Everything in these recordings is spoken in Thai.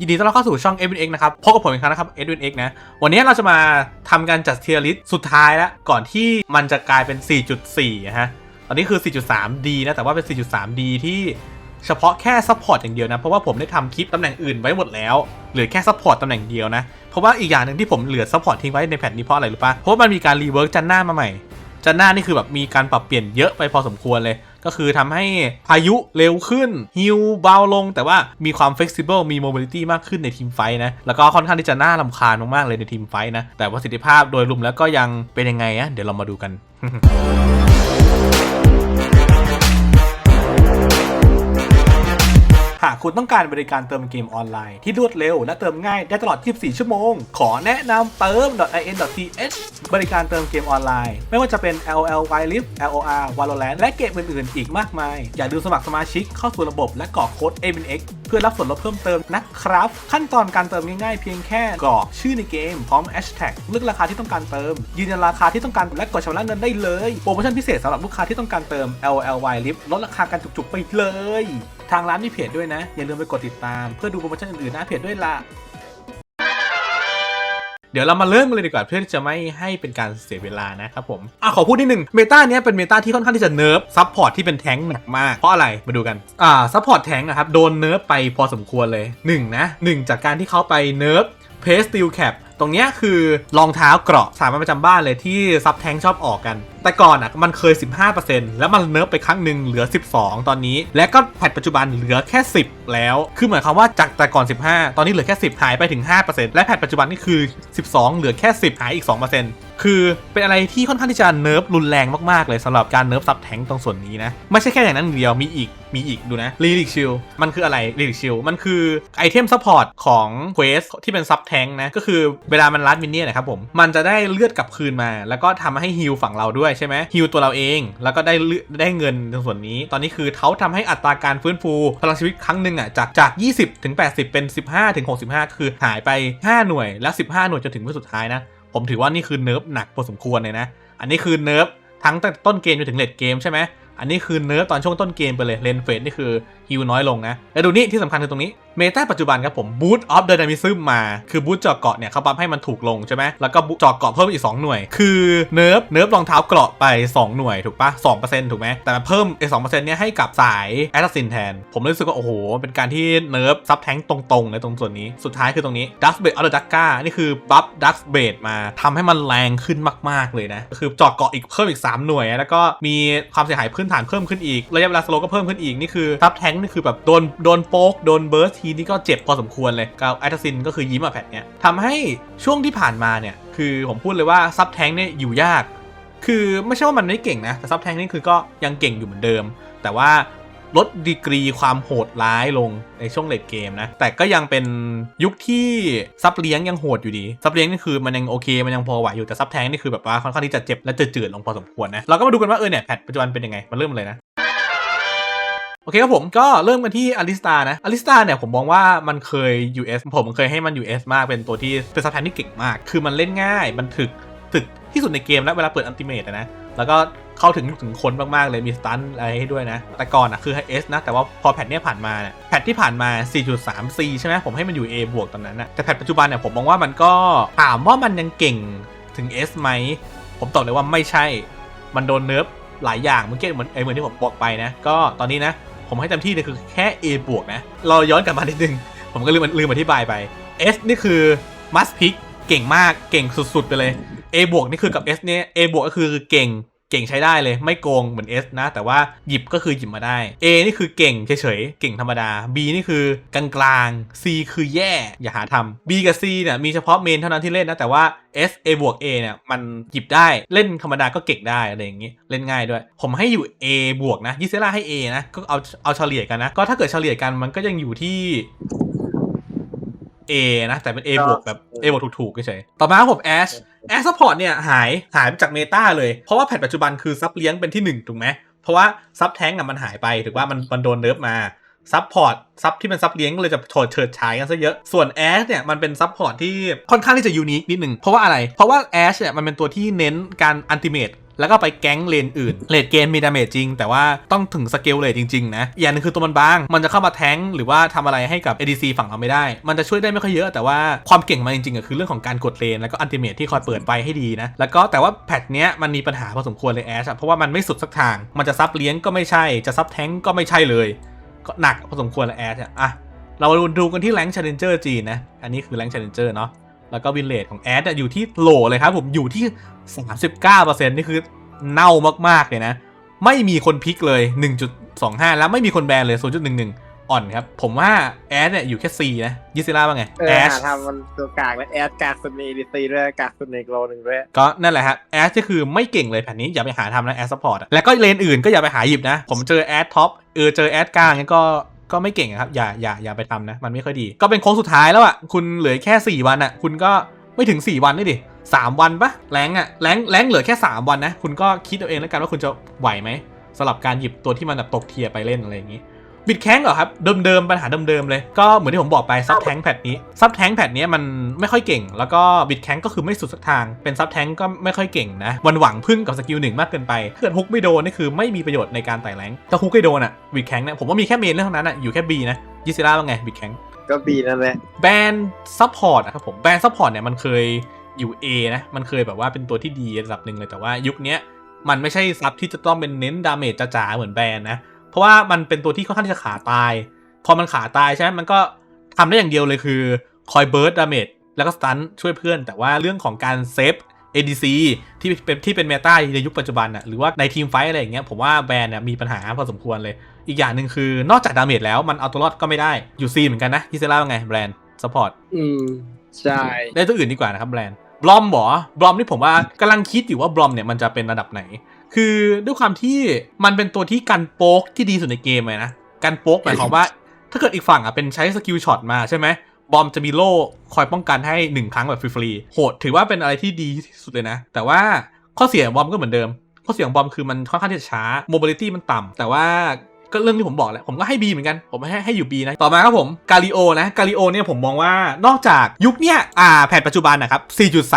ยินดีต้อนรับเข้าสู่ช่อง e d w i n X นะครับพบกับผมอีกครั้งนะครับ e d w i n X นะ วันนี้เราจะมาทำการจัดเทียร์ลิสต์สุดท้ายแล้ว ก่อนที่มันจะกลายเป็น 4.4อะฮะ ตอนนี้คือ 4.3D นะ แต่ว่าเป็น 4.3D ที่เฉพาะแค่ซัพพอร์ตอย่างเดียวนะ เพราะว่าผมได้ทำคลิปตำแหน่งอื่นไว้หมดแล้ว เหลือแค่ซัพพอร์ตตำแหน่งเดียวนะ เพราะว่าอีกอย่างหนึ่งที่ผมเหลือซัพพอร์ตทิ้งไว้ในแผ่นนี้เพราะอะไรรู้ปะเพราะว่ามันมีการรีเวิร์กจันหน้ามาใหม่จันหน้านี่คือแบบมีการปรับเปลี่ยนเยอะไปพอสมควรเลย ก็คือทำให้พายุเร็วขึ้นฮิวเบาลง แต่ว่ามีความ flexible มีโมบิลิตี้มากขึ้นในทีมไฟนะ แล้วก็ค่อนข้างที่จะน่าลำคาญมากๆเลยในทีมไฟนะ แต่ประสิทธิภาพโดยรวมแล้วก็ยังเป็นยังไงอะเดี๋ยวเรามาดูกัน หากคุณต้องการบริการเติมเกมออนไลน์ที่รวดเร็ว และเติมง่ายได้ตลอด 24 ชั่วโมง ขอแนะนำเติม .in.th บริการเติมเกมออนไลน์ ไม่ว่าจะเป็น LOL Wild LOR Valorant และเกมอื่น ๆ อีกมากมาย อย่าลืมสมัครสมาชิกเข้าสู่ระบบและกรอกโค้ด a m n x เพื่อรับส่วนลดเพิ่มเติมนะครับ ขั้นตอนการเติมง่ายๆเพียงแค่กรอกชื่อในเกมพร้อม hashtag เลือกราคาที่ต้องการเติม ยืนยันราคาที่ต้องการและกดชำระเงินได้เลยโปรโมชั่นพิเศษสำหรับลูกค้าที่ต้องการเติม LOL Wild ลดราคากันจุกๆไปเลย ทางร้านมีเพจด้วยนะอย่าลืมไปกดติดตาม เพื่อดูโปรโมชั่นอื่นๆหน้าเพจด้วยล่ะเดี๋ยวเรามาเริ่มกันเลยดีกว่าเพื่อที่จะไม่ให้เป็นการเสียเวลานะครับผมอะขอพูดนิดนึงเมตาเนี้ยเป็นเมตาที่ค่อนข้างที่จะเนิร์ฟซับพอร์ตที่เป็นแท้งหนักมากเพราะอะไรมาดูกันอ่าซับพอร์ตแท้งนะครับโดนเนิร์ฟไปพอสมควรเลย1นะ1จากการที่เขาไปเนิร์ฟเพสติลแคป ตรงเนี้ยคือรองเท้าเกราะสามัญประจำบ้านเลยที่ซับแทงชอบออกกัน แต่ก่อนอะมันเคย 15%แล้วมันเนิร์ฟไปครั้งหนึ่งเหลือ 12 ตอนนี้ และก็แพทปัจจุบันเหลือแค่ 10 แล้ว คือหมายความว่าจากแต่ก่อน 15 ตอนนี้เหลือแค่ 10 หายไปถึง 5%และแพทปัจจุบันนี่คือ 12 เหลือแค่ 10 หายอีก 2%คือเป็นอะไรที่ค่อนข้างที่จะเนิร์ฟรุนแรงมากๆเลยสำหรับการเนิร์ฟซับแทงตรงส่วนนี้นะ ไม่ใช่แค่อย่างนั้นเดียวมีอีกมีอีกดูนะลีลิกชิลมันคืออะไรลีลิกชิลมันคือไอเทมซัพพอร์ตของเควสที่เป็นซับแทงนะ ก็คือเวลามันรัดมินเนี่ยนะครับผม มันจะได้เลือดกลับคืนมา แล้วก็ทำให้ฮิลฝั่งเราด้วยใช่ไหมฮิลตัวเราเอง แล้วก็ได้เลือดได้เงินตรงส่วนนี้ ตอนนี้คือเขาทำให้อัตราการฟื้นฟูพลังชีวิตครั้งหนึ่งอะจากจาก 20 ถึง 80 เป็น 15 ถึง 65 คือหายไป 5 หน่วยแล้ว 15 หน่วยจนถึงวันสุดท้ายนะ ผมถือว่านี่คือเนิร์ฟหนักพอสมควรเลยนะ อันนี้คือเนิร์ฟทั้งตั้งแต่ต้นเกมจนถึงเลดเกมใช่ไหมอันนี้คือเนิร์ฟตอนช่วงต้นเกมไปเลยเลนเฟสนี่คือฮิวน้อยลงนะแล้วดูนี่ที่สำคัญคือตรงนี้ เมตาปัจจุบันครับผมบูตออฟเดนามิซึมมา คือบูตจอเกาะเนี่ยเขาบัฟให้มันถูกลงใช่ไหมแล้วก็จอเกาะเพิ่มอีก 2 หน่วย คือเนิร์ฟเนิร์ฟรองเท้าเกราะไป 2 หน่วยถูกปะ2%ถูกไหมแต่เพิ่มไอ้สองเปอร์เซ็นต์เนี่ยให้กับสายแอตซินแทน ผมรู้สึกว่า โอ้โห เป็นการที่เนิร์ฟซับแทงตรงๆในตรงส่วนนี้สุดท้ายคือตรงนี้ดัสเบดออร์ดักก้านี่คือบัฟดัสเบดมาทำให้มันแรงขึ้นมากๆเลยนะคือเจอเกาะอีกเพิ่มอีก 3 หน่วย แล้วก็มีความเสียหายพื้นฐานเพิ่มขึ้นอีกระยะเวลาสโลก็เพิ่มขึ้นอีกนี่คือซับแทงนี่คือแบบโดนโดนโป๊กโดนเบิร์สทีนี่ก็เจ็บพอสมควรเลยกับแอตซินก็คือยิ้มอะแพทเนี้ยทำให้ช่วงที่ผ่านมาเนี่ยคือผมพูดเลยว่าซับแทงเนี่ยอยู่ยาก คือไม่ใช่ว่ามันไม่เก่งนะแต่ซับแทงนี่คือก็ยังเก่งอยู่เหมือนเดิม แต่ว่าลดดีกรีความโหดร้ายลงในช่วงเลดเกมนะ แต่ก็ยังเป็นยุคที่ซับเลี้ยงยังโหดอยู่ดี ซับเลี้ยงนี่คือมันยังโอเค มันยังพอไหวอยู่แต่ซับแทงนี่คือแบบว่าค่อนข้างที่จะเจ็บและจืดๆลงพอสมควรนะ เราก็มาดูกันว่าเออเนี่ยแพทปัจจุบันเป็นยังไง มาเริ่มเลยนะ โอเคครับผมก็เริ่มกันที่อลิสตานะอลิสตาเนี่ยผมมองว่ามันเคย US ผมเคยให้มัน US มากเป็นตัวที่เป็นซับแทนที่เก่งมาก คือมันเล่นง่าย มันถึกถึกที่สุดในเกมแล้วเวลาเปิดอันติเมตนะแล้วก็เข้าถึงถึงคนมากๆเลยมีสตันอะไรให้ด้วยนะ แต่ก่อนอะคือให้ S นะ แต่ว่าพอแพทเนี้ยผ่านมาเนี่ยแพทที่ผ่านมา 4.3 C ใช่ไหมผมให้มันอยู่ A บวกตอนนั้นนะแต่แพทปัจจุบันเนี่ยผมมองว่ามันก็ถามว่ามันยังเก่งถึง S ไหม ผมตอบเลยว่าไม่ใช่ มันโดนเนิร์ฟหลายอย่างเมื่อกี้เหมือนไอเหมือนที่ผมบอกไปนะ ก็ตอนนี้นะ ผมให้เต็มที่เลยคือแค่ A บวกนะ เราย้อนกลับมานิดนึง ผมก็ลืมลืมอธิบายไป S นี่คือ must pick เก่งมากเก่งสุดๆ ไปเลย A บวกนี่คือกับ S เนี่ย A บวกก็คือเก่ง เก่งใช้ได้เลยไม่โกงเหมือน S นะ แต่ว่าหยิบก็คือหยิบมาได้ A นี่คือเก่งเฉยๆ เก่งธรรมดา B นี่คือกลางๆ C คือแย่ อย่าหาทำ B กับ C เนี่ยมีเฉพาะเมนเท่านั้นที่เล่นนะ แต่ว่า S A บวก A เนี่ยมันหยิบได้เล่นธรรมดาก็เก่งได้อะไรอย่างงี้ เล่นง่ายด้วย ผมให้อยู่ A บวกนะยิเซล่าให้ A นะก็เอาเอาเฉลี่ยกันนะ ก็ถ้าเกิดเฉลี่ยกันมันก็ยังอยู่ที่ A นะแต่เป็น A บวกแบบ A บวกถูกๆเฉยต่อมา แอรับผม Ash Ash Support เนี่ยหายหายไปจากเมตาเลย เพราะว่าแพทปัจจุบันคือซับเลี้ยงเป็นที่ 1 ถูกไหมเพราะว่าซับแท้งอะมันหายไปถือว่ามันมันโดนเนิร์ฟมาซับพอร์ตซับที่เป็นซับเลี้ยงเลยจะถอดเฉิดฉายกันซะเยอะ ส่วนแอชเนี่ยมันเป็นซับพอร์ตที่ค่อนข้างที่จะยูนิคนิดหนึ่งเพราะว่าอะไร เพราะว่าแอชเนี่ยมันเป็นตัวที่เน้นการอันติเมต แล้วก็ไปแก๊งเลนอื่นเลดเกมมีดาเมจจริง แต่ว่าต้องถึงสเกลเลดจริง ๆ นะอย่างหนึงคือตัวมันบาง มันจะเข้ามาแทงหรือว่าทำอะไรให้กับ ADC ฝั่งเราไม่ได้ มันจะช่วยได้ไม่ค่อยเยอะ แต่ว่าความเก่งมันจริงๆอะคือเรื่องของการกดเลน แล้วก็อันติเมทที่คอยเปิดไฟให้ดีนะ แล้วก็แต่ว่าแพทเนี้ยมันมีปัญหาพอสมควรเลยแอชเพราะว่ามันไม่สุดสักทาง มันจะซับเลี้ยงก็ไม่ใช่ จะซับแทงก็ไม่ใช่เลย ก็หนักพอสมควรเลยแอชอะเราดูกันที่แรงค์ช l เลนเจอร์จีนนะ อันนี้คือแรงค์ช l เลนเจอร์เนาะ แล้วก็วินเลทของแอดอะอยู่ที่โหลเลยครับผมอยู่ที่ 39%นี่คือเน่ามากๆเลยนะ ไม่มีคนพลิกเลย 1.25 แล้วไม่มีคนแบนเลย 0.11 อ่อนครับ ผมว่าแอดเนี่ยอยู่แค่ C นะยิซิล่าว่าไงเออแอชหาทำมันตัวกากแล้วแอดกากสุดในดีซีด้วยกากสุดในโกลหนึ่งด้วย ก็นั่นแหละครับแอดก็คือไม่เก่งเลยแผ่นนี้อย่าไปหาทำนะแอดซัพพอร์ตแล้วก็เลนอื่นก็อย่าไปหาหยิบนะ ผมเจอแอดท็อปเออเจอแอดกลางงั้นก็ ก็ไม่เก่งอะครับ อย่าอย่าอย่าไปทำนะ มันไม่ค่อยดี ก็เป็นโค้งสุดท้ายแล้วอะ คุณเหลือแค่ 4 วันอะ คุณก็ไม่ถึง 4 วันนี่ดิสามวันปะแรงอะแรงแรงเหลือแค่ 3 วันนะ คุณก็คิดเอาเองแล้วกันว่าคุณจะไหวไหมสำหรับการหยิบตัวที่มันแบบตกเทียไปเล่นอะไรอย่างนี้ บิดแข้งเหรอครับ เดิมๆ ปัญหาเดิมๆ เลย ก็เหมือนที่ผมบอกไปซับแทงแพทนี้ซับแทงแพทนี้มันไม่ค่อยเก่ง แล้วก็บิดแข้งก็คือไม่สุดสักทาง เป็นซับแทงก็ไม่ค่อยเก่งนะ วันหวังพึ่งกับสกิลหนึ่งมากเกินไปถ้าเกิดฮุกไม่โดนนี่คือไม่มีประโยชน์ในการไต่แรงถ้าฮุกไม่โดนอะบิดแข้งเนี่ยผมว่ามีแค่เมนเท่านั้นอะอยู่แค่ B นะยิซิล่าว่าไงบิดแข้งก็บีนั่นแหละแบรนด์ซัพพอร์ตนะครับผมแบรนด์ซัพพอร์ตเนี่ยมันเคยอยู่ A นะมันเคยแบบว่าเป็นตัวที่ดีระดับหนึ่งเลยแต่ว่ายุคเนี้ยมันไม่ใช่ซับที่จะต้องเป็นเน้นดาเมจจ๋าๆเหมือนแบรนด์นะ เพราะว่ามันเป็นตัวที่ค่อนข้างที่จะขาตาย พอมันขาตายใช่ไหมมันก็ทำได้อย่างเดียวเลยคือคอยเบิร์ดดาเมจแล้วก็สตันช่วยเพื่อน แต่ว่าเรื่องของการเซฟ ADC ที่เป็นที่เป็นเมตาในยุคปัจจุบันน่ะหรือว่าในทีมไฟท์อะไรอย่างเงี้ยผมว่าแบรนด์เนี่ยมีปัญหาพอสมควรเลย อีกอย่างหนึ่งคือนอกจากดาเมจแล้วมันเอาตัวรอดก็ไม่ได้ อยู่ซีเหมือนกันนะฮิเซล่าว่าไงแบรนด์ซัพพอร์ตอืม ใช่ได้ตัวอื่นดีกว่านะครับแบรนด์บลอมบอบลอมนี่ผมว่ากำลังคิดอยู่ว่าบลอมเนี่ยมันจะเป็นระดับไหน คือด้วยความที่มันเป็นตัวที่กันโป๊กที่ดีสุดในเกมเลยนะ กันโป๊กหมายความว่า ถ้าเกิดอีกฝั่งอะเป็นใช้สกิลช็อตมาใช่ไหมบอมจะมีโล่คอยป้องกันให้หนึ่งครั้งแบบฟรีๆโหดถือว่าเป็นอะไรที่ดีที่สุดเลยนะ แต่ว่าข้อเสียของบอมก็เหมือนเดิม ข้อเสียของบอมคือมันค่อนข้างที่จะช้าโมบิลิตี้มันต่ำแต่ว่า ก็เรื่องที่ผมบอกแหละผมก็ให้ B เหมือนกัน ผมให้ให้อยู่ B นะ ต่อมาครับผมกาลิโอนะกาลิโอเนี่ยผมมองว่านอกจากยุคเนี้ยอ่าแผ่นปัจจุบันนะครับ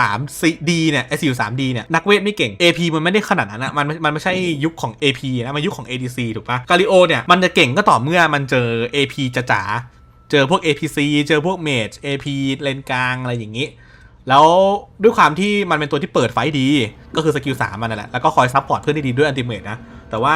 4.3 D เนี่ยไอ4.3 D เนี่ยนักเวทไม่เก่ง AP มันไม่ได้ขนาดนั้นอะมันมันไม่ใช่ยุคของ AP นะมันยุคของ ADC ถูกปะกาลิโอเนี่ยมันจะเก่งก็ต่อเมื่อมันเจอ AP จ๋าเจอพวก APC เจอพวกเมจ AP เลนกลางอะไรอย่างนี้ แล้วด้วยความที่มันเป็นตัวที่เปิดไฟดี ก็คือสกิล3มันนั่นแหละแล้วก็คอยซัพพอร์ตเพื่อนได้ดีด้วยอันติเมตนะ แต่ว่า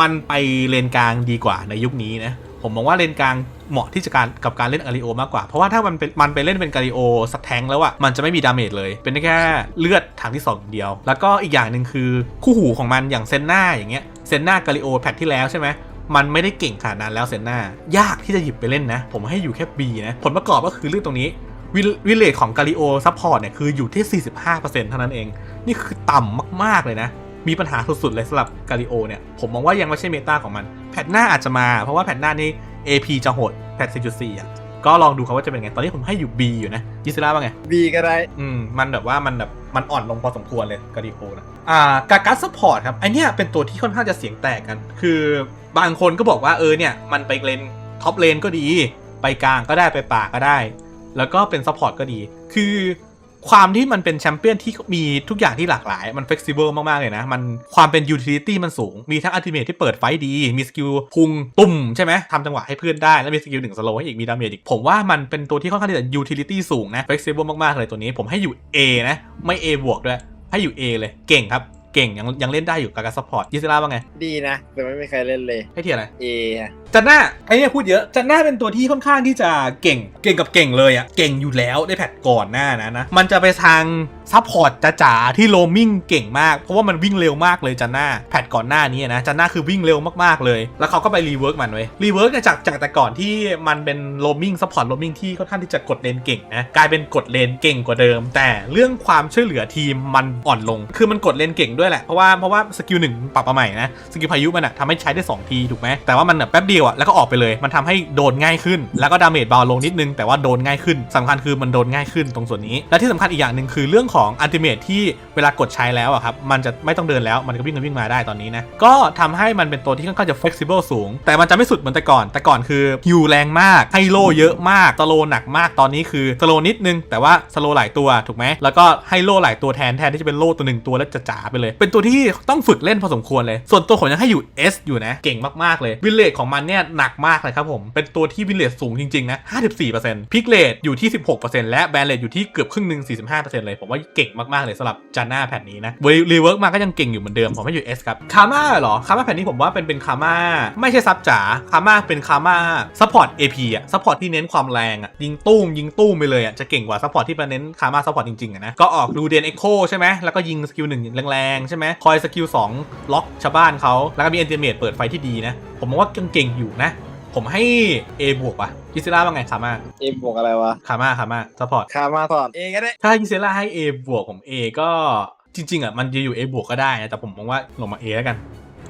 มันไปเลนกลางดีกว่าในยุคนี้นะ ผมมองว่าเลนกลางเหมาะที่จะการกับการเล่นอาริโอมากกว่า เพราะว่าถ้ามันเป็นมันไปเล่นเป็นกาลิโอสักแทงแล้วอะมันจะไม่มีดาเมจเลย เป็นแค่เลือดทางที่2อย่างเดียว แล้วก็อีกอย่างหนึ่งคือคู่หูของมันอย่างเซนนาอย่างเงี้ยเซนนากาลิโอแพทที่แล้วใช่ไหมมันไม่ได้เก่งขนาดนั้นแล้วเซนนายากที่จะหยิบไปเล่นนะ ผมให้อยู่แค่ B นะ ผลประกอบก็คือเรื่องตรงนี้ วิลวิลเลจของกาลิโอซัพพอร์ตเนี่ยคืออยู่ที่ 45%เท่านั้นเอง นี่คือต่ำมากๆเลยนะ มีปัญหาสุดๆเลยสำหรับกาลิโอเนี่ย ผมมองว่ายังไม่ใช่เมตาของมัน แพทหน้าอาจจะมา เพราะว่าแพทหน้านี่ AP จะโหดแพท4.4อะก็ลองดูครับว่าจะเป็นไง ตอนนี้ผมให้อยู่ B อยู่นะยิสลาว่าไงบีก็ได้ อืม มันแบบว่ามันแบบมันอ่อนลงพอสมควรเลยกาลิโอนะ อ่ากากัสซัพพอร์ตครับ ไอเนี้ยเป็นตัวที่ค่อนข้างจะเสียงแตกกัน คือบางคนก็บอกว่าเออเนี่ย มันไปเลนท็อปเลนก็ดี ไปกลางก็ได้ไปป่าก็ได้ แล้วก็เป็นซัพพอร์ตก็ดี คือความที่มันเป็นแชมเปี้ยนที่มีทุกอย่างที่หลากหลาย มันเฟ e ซิเบิลมาก ๆ เลยนะ มันความเป็นยูทิลิตี้มันสูง มีทั้งอัลติเมทที่เปิดไฟต์ดี มีสกิลพุงตุ่มใช่ไหมทำจังหวะให้เพื่อนได้ แล้วมีสกิลหนึ่งสโลให้อีก มีดาเมจอีก ผมว่ามันเป็นตัวที่ค่อนข้างที่จะยูทิลิตี้สูงนะเฟ e ซิเบิลมาก ๆ เลยตัวนี้ ผมให้อยู่ A นะ ไม่ A บวกด้วย ให้อยู่ A เลย เก่งครับ เก่ง ยังยังเล่นได้อยู่กับการซัพพอร์ตยิสลาว่าไง ดีนะ แต่ไม่มีใครเล่นเลย ให้เทียร์อะไรเออะ จันน่าไอ้เนี่ยพูดเยอะจันน่าเป็นตัวที่ค่อนข้างที่จะเก่ง เก่งกับเก่งเลยอะเก่งอยู่แล้วได้แพทก่อนหน้านะนะ มันจะไปทางซัพพอร์ตจ๋าที่โรมมิ่งเก่งมาก เพราะว่ามันวิ่งเร็วมากเลยจันน่าแพทก่อนหน้านี้นะจันน่าคือวิ่งเร็วมากๆเลย แล้วเขาก็ไปรีเวิร์กมันไว้รีเวิร์กเนี่ยจากจากแต่ก่อนที่มันเป็นโรมมิ่งซัพพอร์ตโรมมิ่งที่ค่อนข้างที่จะกดเลนเก่งนะกลายเป็นกดเลนเก่งกว่าเดิม แต่เรื่องความช่วยเหลือทีมมันอ่อนลง คือมันกดเลนเก่งด้วยแหละเพราะว่าเพราะว่าสกิลหนึ่งปรับมาใหม่นะสกิลพายุมันอะทำให้ใช้ได้สองทีถูกไหมแต่ว่ามันแบบแป๊บเดียวลอะแล้วก็ออกไปเลย มันทำให้โดนง่ายขึ้น แล้วก็ดาเมจเบาลงนิดนึง แต่ว่าโดนง่ายขึ้นสำคัญคือมันโดนง่ายขึ้นตรงส่วนนี้ และที่สำคัญอีกอย่างหนึ่งคือเรื่องของอัลติเมทที่เวลากดใช้แล้วอะครับ มันจะไม่ต้องเดินแล้ว มันก็วิ่งกันวิ่งมาได้ตอนนี้นะ ก็ทำให้มันเป็นตัวที่ค่อนข้างจะ flexible สูง แต่มันจะไม่สุดเหมือนแต่ก่อน แต่ก่อนคือฮิวแรงมาก ให้โลเยอะมากสโลหนักมาก ตอนนี้คือสโลนิดนึง แต่ว่าสโลหลายตัว ถูกไหม แล้วก็ให้โลหลายตัวแทนแทนที่จะเป็นโลตัวหนึ่งตัวแล้วจะจ๋าไปเลย เป็นตัวที่ต้องฝึกเล่นพอสมควรเลย ส่วนตัวผมยังให้อยู่ S อยู่นะ เก่งมากๆเลยวินเลทของมันเนี่ยหนักมากเลยครับผม เป็นตัวที่วินเลทสูงจริงๆนะ 54%พิกเลทอยู่ที่ 16%และแบนเลทอยู่ที่เกือบครึ่งหนึ่ง45%เลย ผมว่าเก่งมากๆเลยสำหรับจานหน้าแผ่นนี้นะรีเวิร์กมาก็ยังเก่งอยู่เหมือนเดิม ผมให้อยู่ S ครับคาม่าเหรอคาม่าแผ่นนี้ผมว่าเป็นเป็นคาม่าไม่ใช่ซับจ๋าคาม่าเป็นคาม่าซัพพอร์ต AP อะซัพพอร์ตที่เน้นความแรงอะยิงตุ้มยิงตุ้มไปเลยอะจะเก่งกว่าซัพพอร์ตที่มาเน้นคาม่าซัพพอร์ตจริงๆอะนะก็ออกดูเดนเอ็กโคใช่ไหมแล้วก็ยิงสกิลหนึ่งแรงๆใช่ไหมคอยสกิล2ล็อกชาวบ้านเขาแล้วก็มีเอนติเมตเปิดไฟที่ดีนะ ผมมองว่าเก่งๆอยู่นะ ผมให้ A บวกว่ะยิซิล่าว่าไงคาม่าเอ็มบวกอะไรวะคาม่าคาม่าซัพพอร์ต คามาสอนเองก็ได้ถ้ายิซิล่าให้ A บวกผม A ก็จริง ๆอะมันจะอยู่ A บวกก็ได้นะแต่ผมมองว่าลงมา A แล้วกัน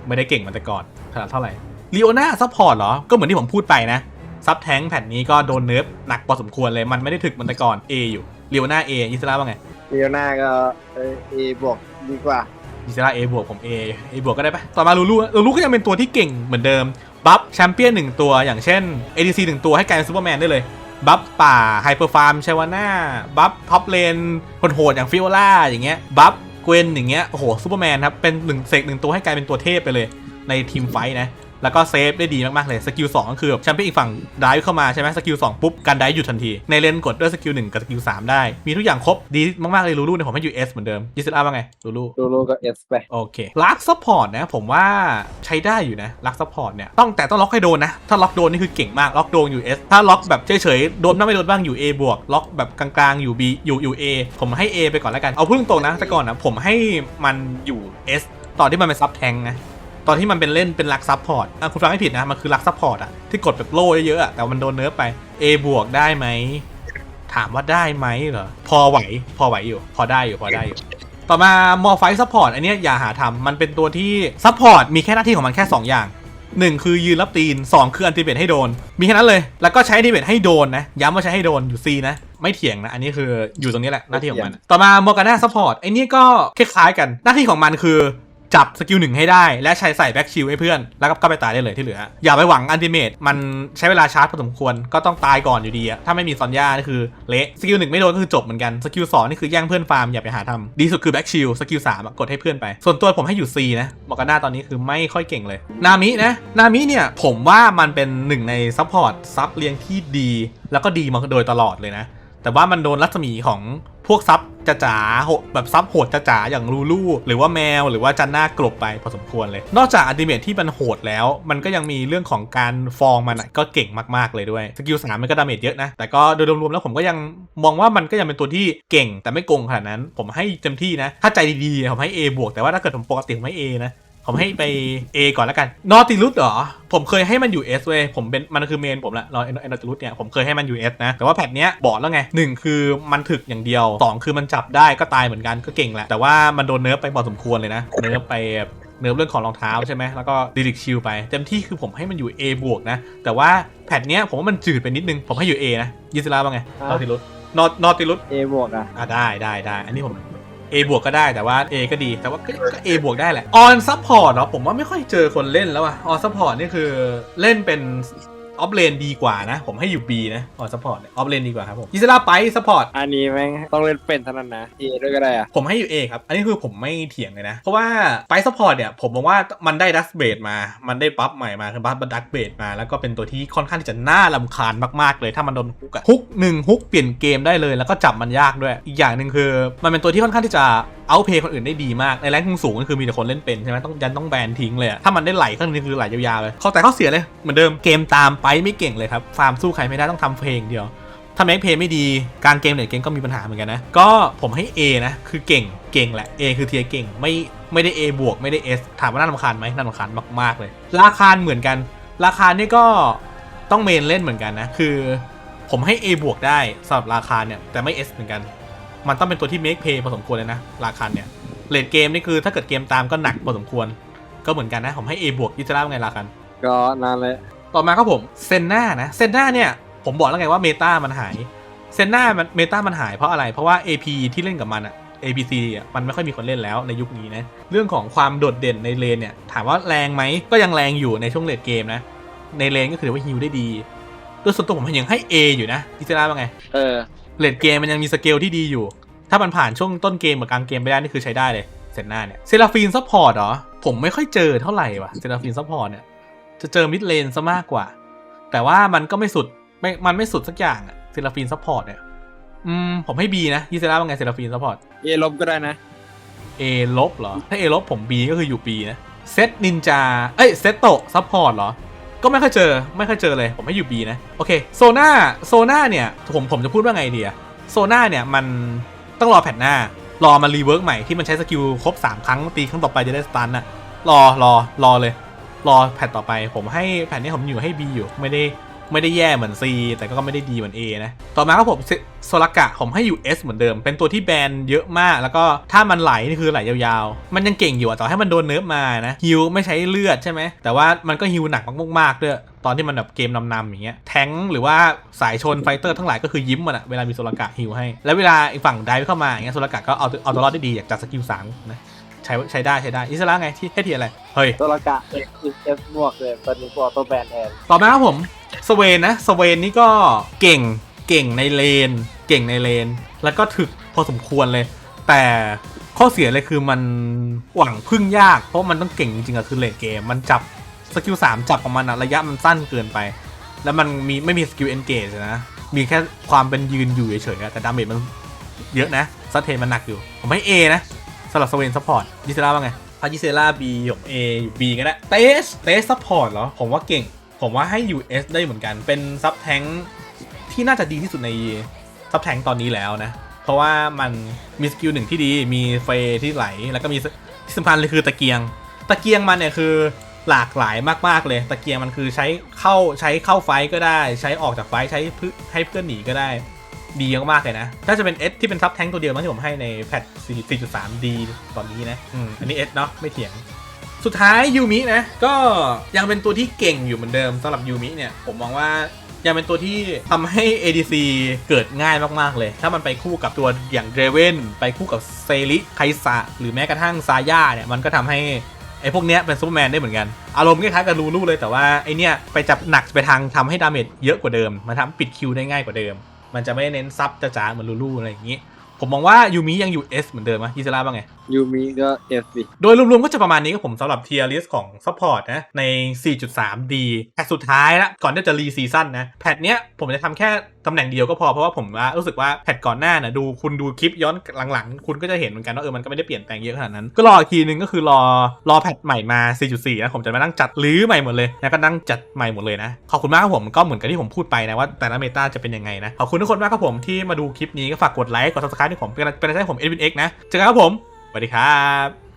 ไม่ได้เก่งเหมันแต่ก่อนขนาดเท่าไหร่ลีโอนาซัพพอร์ตเหรอ ก็เหมือนที่ผมพูดไปนะ ซับแทงแผ่นนี้ก็โดนเนิร์ฟหนักพอสมควรเลยมันไม่ได้ถึกเหมันแต่ก่อน A อยู่ลีโอนา A ยิซิล่าว่าไงเลียวหน้าก็เอเอบวกดีกว่า ยิซิล่า A บวกผม A A บวกก็ได้ปะต่อมาลูลูลูลูก็ยังเป็นตัวที่เก่งเหมือนเดิม บัฟแชมเปี้ยนหนึ่งตัว อย่างเช่น ADC หนึ่งตัวให้กลายเป็นซูเปอร์แมนได้เลย บัฟป่าไฮเปอร์ฟาร์มเชวาน่า บัฟท็อปเลนคนโหดอย่างฟิโอล่าอย่างเงี้ย บัฟเกวนอย่างเงี้ย โอ้โหซูเปอร์แมนครับ เป็นหนึ่งเสกหนึ่งตัวให้กลายเป็นตัวเทพไปเลยในทีมไฟท์นะ แล้วก็เซฟได้ดีมาก ๆ เลยสกิล2ก็คือแชมเปี้ยนอีกฝั่งได้เข้ามาใช่ไหมสกิล2ปุ๊บการได้หยุดทันที ในเลนกดด้วยสกิล1กับสกิล3ได้ มีทุกอย่างครบดีมาก ๆ เลยลูลูเนี่ยผมให้ US เหมือนเดิมยิสอาว่าไงลูลูดูโลก็เอสไปโอเคลักซัพพอร์ตนะผมว่าใช้ได้อยู่นะลักซัพพอร์ตเนี่ยต้องแต่ต้องล็อกให้โดนนะถ้าล็อกโดนนี่คือเก่งมากล็อกโดนอยู่ S ถ้าล็อกแบบเฉยๆโดนบ้างไม่โดนบ้างอยู่ A บวกล็อกแบบกลางๆอยู่ B อยู่อยู่ A ผมให้ A ไปก่อนแล้วกันเอาพูดตรงๆนะแต่ก่อนนะผมให้มันอยู่ S ตอนที่มันเป็นซับแทงนะต อนที่มันเป็นเล่นเป็นลักซัพพอร์ตอะคุณฟังไม่ผิดนะ มันคือลักซัพพอร์ตอะที่กดแบบโล่เยอะๆอะแต่มันโดนเนิร์ฟไป A บวกได้ไหม ถามว่าได้ไหมเหรอ พอไหว พอไหวอยู่ พอได้อยู่ พอได้อยู่ ต่อมามอร์ไฟซัพพอร์ตอันเนี้ยอย่าหาทำมันเป็นตัวที่ซัพพอร์ตมีแค่หน้าที่ของมันแค่ 2 อย่าง1คือยืนรับตีน 2 คืออันติเบตให้โดน มีแค่นั้นเลย แล้วก็ใช้อันติเบตให้โดนนะ ย้ำว่าใช้ให้โดนอยู่ C นะ ไม่เถียงนะ อันนี้คืออยู่ตรงนี้แหละหน้าที่ของมัน ต่อมามอร์กาน่าซัพพอร์ตไอ้นี่ก็คล้ายๆกัน หน้าที่ของมันคือ จับสกิลหนึ่งให้ได้ และใช้ใส่แบ็กชิลให้เพื่อน แล้วก็ก็ไปตายได้เลยที่เหลือ อย่าไปหวังอันติเมตมันใช้เวลาชาร์จพอสมควรก็ต้องตายก่อนอยู่ดีอะถ้าไม่มีซอนย่านี่คือเละสกิลหนึ่งไม่โดนก็คือจบเหมือนกันสกิลสองนี่คือแย่งเพื่อนฟาร์มอย่าไปหาทำดีสุดคือแบ็กชิลสกิลสามกดให้เพื่อนไป ส่วนตัวผมให้อยู่ C นะมอร์กาน่าตอนนี้คือไม่ค่อยเก่งเลย นามินะนามิเนี่ยผมว่ามันเป็นหนึ่งในซัพพอร์ตซับเลี้ยงที่ดี แล้วก็ดีมาโดยตลอดเลยนะแต่ว่ามันโดนรัศมีของพวกซับ จะจ๋าแบบซับโหดจะจ๋าอย่างลูลูหรือว่าแมว หรือว่าจันน่ากลบไปพอสมควรเลย นอกจากอัติเมทที่มันโหดแล้ว มันก็ยังมีเรื่องของการฟองมันก็เก่งมากๆเลยด้วยสกิลสามมันก็ดาเมจเยอะนะ แต่ก็โดยรวมๆแล้วผมก็ยังมองว่ามันก็ยังเป็นตัวที่เก่งแต่ไม่โกงขนาดนั้น ผมให้เต็มที่นะ ถ้าใจดีๆผมให้ A บวกแต่ว่าถ้าเกิดผมปกติผมให้ A นะ ผมให้ไป A ก่อนแล้วกัน นอติลุสเหรอ ผมเคยให้มันอยู่ S เว้ย ผมเป็นมันคือเมนผมแหละนอติลุสเนี่ย ผมเคยให้มันอยู่ S นะ แต่ว่าแพทเนี้ยบอกแล้วไงหนึ่งคือมันถึกอย่างเดียวสองคือมันจับได้ก็ตายเหมือนกันก็เก่งแหละ แต่ว่ามันโดนเนิร์ฟไปพอสมควรเลยนะ เนิร์ฟไปเนิร์ฟเรื่องของรองเท้าใช่ไหม แล้วก็ดิลิกชิลไปเต็มที่คือผมให้มันอยู่ A บวกนะ แต่ว่าแพทเนี้ยผมว่ามันจืดไปนิดนึง ผมให้อยู่ A นะยิสลาว่าไง นอติลุสนอนอติลุสเอบวกอะอะได้ได้ได้อันนี้ผม A บวกก็ได้แต่ว่า A ก็ดีแต่ว่าก็ก็ A บวกได้แหละออนซัพพอร์ตเนาะผมว่าไม่ค่อยเจอคนเล่นแล้วอะออนซัพพอร์ตนี่คือเล่นเป็น ออฟเลนดีกว่านะ ผมให้อยู่ B นะ On Support ออฟเลนดีกว่าครับผมยิสลาไป Support อันนี้แม่งต้องเล่นเป็นเท่านั้นนะเอด้วยก็ได้อะผมให้อยู่ A ครับอันนี้คือผมไม่เถียงเลยนะ เพราะว่าไปซัพพอร์ตเนี่ยผมมองว่ามันได้ดัสเบดมา มันได้บัฟใหม่มาคือบัฟดักเบดมา แล้วก็เป็นตัวที่ค่อนข้างที่จะน่าลำคาญมากๆ เลยถ้ามันโดนฮุกอะฮุกหนึ่งฮุกเปลี่ยนเกมได้เลยแล้วก็จับมันยากด้วย อีกอย่างหนึ่งคือ มันเป็นตัวที่ค่อนข้างที่จะเอาเพย์คนอื่นได้ดีมากในแรงสูงๆก็คือมีแต่คนเล่นเป็นใช่ไหมต้องยันต้องแบนทิ้งเลยอะถ้ามันได้ไหลข้างนี้คือไหลยาวๆเลยเขาแต่เขาเสียเลยเหมือนเดิมเกมตามไปไม่เก่งเลยครับ ฟาร์มสู้ใครไม่ได้ต้องทำเพลงเดียวถ้าแม็กเพย์ไม่ดีการเกมเน็ตเกมก็มีปัญหาเหมือนกันนะ ก็ผมให้ A นะ คือเก่งเก่งแหละ A คือเทียเก่งไม่ไม่ได้ A บวกไม่ได้ S ถามว่าน่ารำคาญไหมน่ารำคาญมาก ๆ เลย ราคาเหมือนกัน ราคานี่ก็ต้องเมนเล่นเหมือนกันนะ คือผมให้ A บวกได้สำหรับราคาเนี่ย แต่ไม่ S เหมือนกัน มันต้องเป็นตัวที่ make pay พอสมควรเลยนะ ราคาเนี่ยเลดเกมนี่คือถ้าเกิดเกมตามก็หนักพอสมควร ก็เหมือนกันนะผมให้ A บวกยิจราว่าไงราคันก็นั่นแหละ ต่อมาครับผมเซนนานะเซนนาเนี่ยผมบอกแล้วไงว่าเมตามันหายเซนนามันเมตามันหายเพราะอะไร เพราะว่า AP ที่เล่นกับมันอะ APC อะมันไม่ค่อยมีคนเล่นแล้วในยุคนี้นะ เรื่องของความโดดเด่นในเลนเนี่ย ถามว่าแรงไหมก็ยังแรงอยู่ในช่วงเลดเกมนะ ในเลนก็คือว่าฮิวได้ดีโดยส่วนตัวผมยังให้ A อยู่นะอิสราว่าไง เออเลดเกมมันยังมีสเกลที่ดีอยู่ ถ้ามันผ่านช่วงต้นเกมกับกลางเกมไปได้นี่คือใช้ได้เลยเซนนาเนี่ยเซราฟีนซัพพอร์ตเหรอผมไม่ค่อยเจอเท่าไหร่ว่ะเซราฟีนซัพพอร์ตเนี่ย จะเจอมิดเลนซะมากกว่า แต่ว่ามันก็ไม่สุดไม่มันไม่สุดสักอย่างอะเซราฟีนซัพพอร์ตเนี่ยอืมผมให้ B นะยิเซราว่าไงเซราฟีนซัพพอร์ต เอลบก็ได้นะ A ลบเหรอ ถ้า A ลบผม B ก็คืออยู่ B นะเซตนินจาเอ้ยเซตโตซัพพอร์ตเหรอ ก็ไม่ค่อยเจอไม่ค่อยเจอเลยผมให้อยู่ B นะ โอเคโซน่าโซน่าเนี่ยผมผมจะพูดว่าไงดีอะโซน่าเนี่ยมันต้องรอแผ่นหน้ารอมารีเวิร์กใหม่ที่มันใช้สกิลครบ 3 ครั้งตีครั้งต่อไปจะได้สตันอะรอรอรอเลย รอแผ่นต่อไป ผมให้แผ่นนี้ผมอยู่ให้ B อยู่ไม่ได้ไม่ได้แย่เหมือน C แต่ก็ไม่ได้ดีเหมือน A นะ ต่อมาครับผมโซลากะผมให้อยู่ S เหมือนเดิม เป็นตัวที่แบนเยอะมาก แล้วก็ถ้ามันไหลนี่คือไหลยาวๆ มันยังเก่งอยู่อะต่อให้มันโดนเนิร์ฟมานะฮิวไม่ใช้เลือดใช่ไหม แต่ว่ามันก็ฮิวหนักมากๆด้วย ตอนที่มันแบบเกมนำๆอย่างเงี้ย แทงหรือว่าสายชนไฟเตอร์ทั้งหลายก็คือยิ้มมันอะเวลามีโซลากะฮิวให้ แล้วเวลาอีกฝั่งไดฟ์เข้ามาอย่างเงี้ยโซลากะก็เอาเอาตัวรอดได้ดีอยากจัดสกิลสามนะ ใช้ใช้ได้ใช้ได้อิสระไงที่ให้ทีอะไร เฮ้ยตัวละกะเอฟเอฟบวกเลยตอนนี้พอตัวแบนแทนต่อมาครับผมสเวนนะสเวนนี่ก็เก่งเก่งในเลน เก่งในเลน แล้วก็ถึกพอสมควรเลย แต่ข้อเสียเลยคือมันหวังพึ่งยาก เพราะมันต้องเก่งจริงๆอะคือเลนเกม มันจับสกิลสามจับของมันอะระยะมันสั้นเกินไป แล้วมันมีไม่มีสกิลเอนเกจนะ มีแค่ความเป็นยืนอยู่เฉยๆอะแต่ดาเมจมันเยอะนะซัตเทนมันหนักอยู่ ผมให้ A นะ สำหรับสเวนซัพพอร์ตยิเซล่าว่าไงพายิเซล่า B ผม A อยู่ B ก็ได้เตสเตสซัพพอร์ตเหรอ ผมว่าเก่ง ผมว่าให้ US ได้เหมือนกัน เป็นซับแทงที่น่าจะดีที่สุดในซับแทงตอนนี้แล้วนะ เพราะว่ามันมีสกิลหนึ่งที่ดี มีเฟย์ที่ไหล แล้วก็มีที่สำคัญเลยคือตะเกียง ตะเกียงมันเนี่ยคือหลากหลายมากๆเลย ตะเกียงมันคือใช้เข้าใช้เข้าไฟก็ได้ ใช้ออกจากไฟใช้ให้เพื่อนหนีก็ได้ ดีมากๆเลยนะ ถ้าจะเป็น S ที่เป็นซับแทงตัวเดียวมั้งที่ผมให้ในแพท 4.3 D ตอนนี้นะอืมอันนี้ S เนาะไม่เถียง สุดท้ายยูมินะ ก็ยังเป็นตัวที่เก่งอยู่เหมือนเดิมสำหรับยูมิเนี่ย ผมมองว่ายังเป็นตัวที่ทำให้ ADC เกิดง่ายมากๆเลย ถ้ามันไปคู่กับตัวอย่างเดรเวนไปคู่กับเซริไคซะหรือแม้กระทั่งซาย่าเนี่ย มันก็ทำให้ไอ้พวกเนี้ยเป็นซูเปอร์แมนได้เหมือนกัน อารมณ์คล้ายๆกับลูลูเลยแต่ว่าไอเนี้ยไปจับหนักไปทางทำให้ดาเมจเยอะกว่าเดิมมันทำปิดคิวได้ง่ายกว่าเดิม มันจะไม่ได้เน้นซับจ๋าๆเหมือนลูลูอะไรอย่างนี้ ผมมองว่ายูมิยังอยู่ S เหมือนเดิมอะยิซาร่าว่าไง ยูมิก็เอฟสิโดยรวมๆก็จะประมาณนี้ครับผมสำหรับเทียร์ลิสของ Support นะใน 4.3D แพทสุดท้ายละก่อนที่จะรีซีซั่นนะ แพทเนี้ยผมจะทำแค่ตำแหน่งเดียวก็พอ เพราะว่าผมว่ารู้สึกว่าแพทก่อนหน้านะดูคุณดูคลิปย้อนหลังๆ คุณก็จะเห็นเหมือนกันว่าเออมันก็ไม่ได้เปลี่ยนแปลงเยอะขนาดนั้น ก็รออีกทีนึงก็คือรอรอแพทใหม่มา 4.4 นะผมจะมานั่งจัดรื้อใหม่หมดเลยแล้วก็นั่งจัดใหม่หมดเลยนะขอบคุณมากครับผมก็เหมือนกับที่ผมพูดไปนะว่าแต่ละเมตาจะเป็นยังไงนะขอบคุณทุกคนมากครับผมที่มาดูคลิปนี้ก็ฝากกดไลค์กด subscribe ให้ผมเป็นกำลังใจให้ผม Edwin X นะเจอกันครับผม สวัสดีครับ